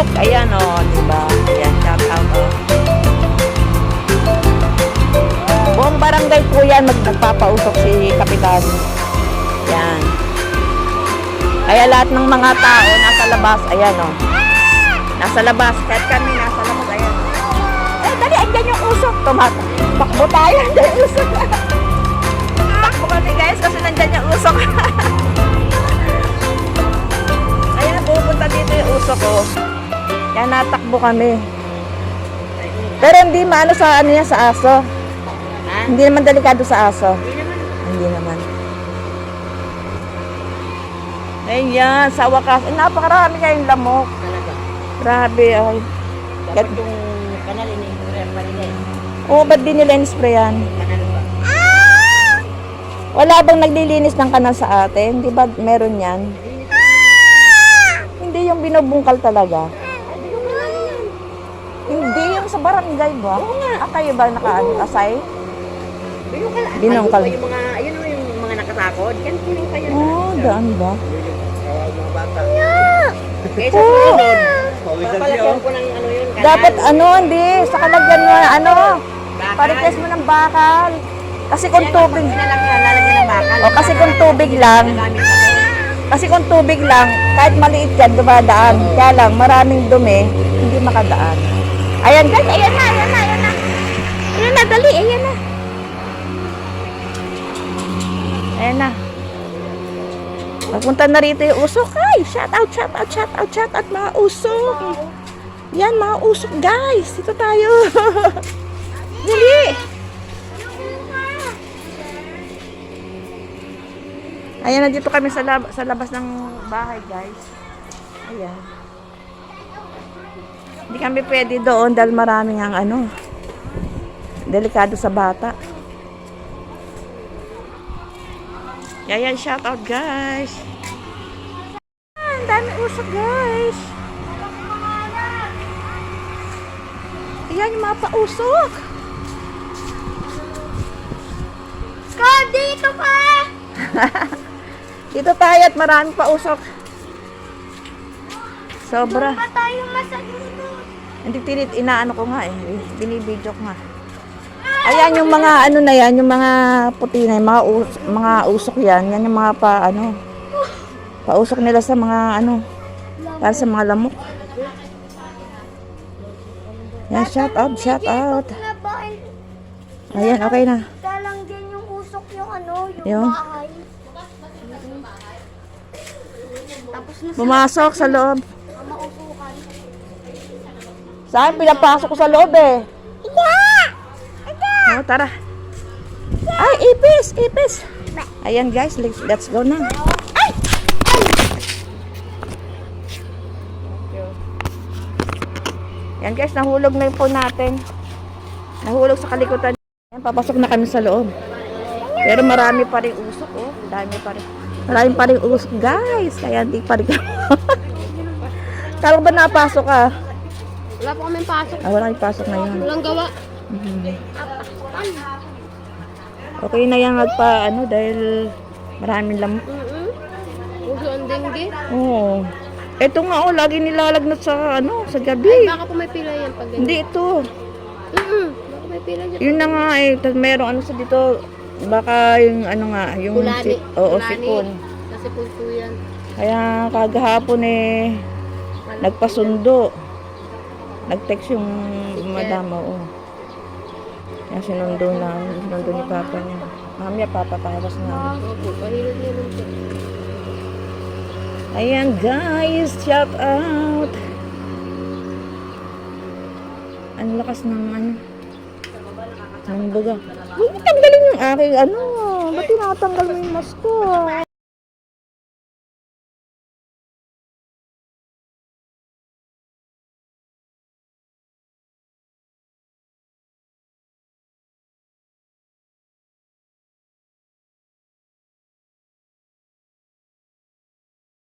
Coke. Ayan o, oh, diba? Ayan, shout out Buong barangay po yan, mag si Kapitan. Ayan. Kaya lahat ng mga tao nasa labas, ayan o. Oh. Nasa labas, kahit kami nasa labas, ayan. Eh, dali, andyan yung usok. Tumata. Pakbo tayo, andyan yung usok. Pakbo kami guys, kasi nandyan yung usok. ayan, pupunta dito yung usok. Oh. Kaya natakbo kami. Pero hindi maano sa ano yan, sa aso. Hindi naman delikado sa aso. Hindi naman. Ayan, sa wakas. Eh, napakarami kayong lamok. Talaga. Grabe, ay. Dapat yung kanal ini pa nila eh. Oo, ba't di nila in-sprayan? Kanal ba? Wala bang naglilinis ng kanal sa atin? Di ba meron yan? Hindi yung binubungkal talaga. Hindi yung sa barangay ba? Oo nga. Ah, kayo ba naka-ano, asay? Binungkal. Binungkal. Ayun pa Yung mga, ayun o yung mga nakatakod. Yan binungkal yan. Oo, oh, daan ba? Kaya sa susunod, papalagyan ko ng ano yun, kanal. Dapat ano, hindi. Sa kalagyan mo, ano, Bakal. parites mo ng bakal. Kasi kung Yan, tubig, pag Nilalagyan, lalagyan ng bakal. O, kasi kung tubig lang, na kasi kung tubig lang, kahit maliit yan, dumadaan. Kaya lang, maraming dumi, hindi makadaan. Ayan guys, ayan na, ayan na, ayan na. Ayan na, dali, ayan na. Ayan na. Magpunta na rito yung usok. Ay, shout out, shout out, shout out, shout out mga usok. Yan, mga usok guys. Dito tayo. Dali. Ayan, nandito kami sa, lab- sa labas ng bahay, guys. Ayan. Hindi kami pwede doon dahil maraming ang ano, delikado sa bata. Ayan, shout out, guys. Ah, Ang dami usok, guys. Ayan, yung mga pausok. Ko, dito ka! Dito tayo at marami pa usok. Sobra. Pa tayo masagulo. Hindi tinit, inaano ko nga eh. Binibidyo ko nga. Ayan yung mga ano na yan, yung mga puti na, yung mga, us, mga usok yan. Yan yung mga pa ano. Pausok nila sa mga ano. Para sa mga lamok. Yan, shout out, shout out. Ayan, okay na. Dalang din yung usok yung ano, yung bahay. Pumasok sa loob. Saan? Pinapasok ko sa loob eh. Oh, tara. Ay, ipis, ipis. Ayan guys, let's, let's go na. Ay! Yan guys, nahulog na po natin. Nahulog sa kalikutan. Yan, papasok na kami sa loob. Pero marami pa rin usok, oh. Dami pa rin. Marami pa rin usok, guys. Kaya hindi pa rin Kala ko ba napasok ka? Wala po kami pasok. Ah, wala kang pasok ngayon. Walang gawa. Okay na yan magpa ano dahil maraming lamok. Mm-mm. Uso ang dengue. Oo. Ito nga oh, lagi nilalagnat sa ano, sa gabi. Baka po may pila yan pag ganyan. Hindi ito. Mm-mm. Baka may pila dyan. Yun na nga eh, tas merong ano sa dito, baka yung ano nga, yung Kulani. si- oo, Kulani. sipon. Kasi punto yan. Kaya kagahapon eh nagpasundo. Nag-text yung madama, oo. Kaya sinundo na, sinundo ni Papa niya. Mamaya papatawas na. Ayan guys, shout out. Ang lakas ng ano. Ng baga. Huwag mo tanggalin yung aking ano. Ba't tinatanggal mo yung mask ko?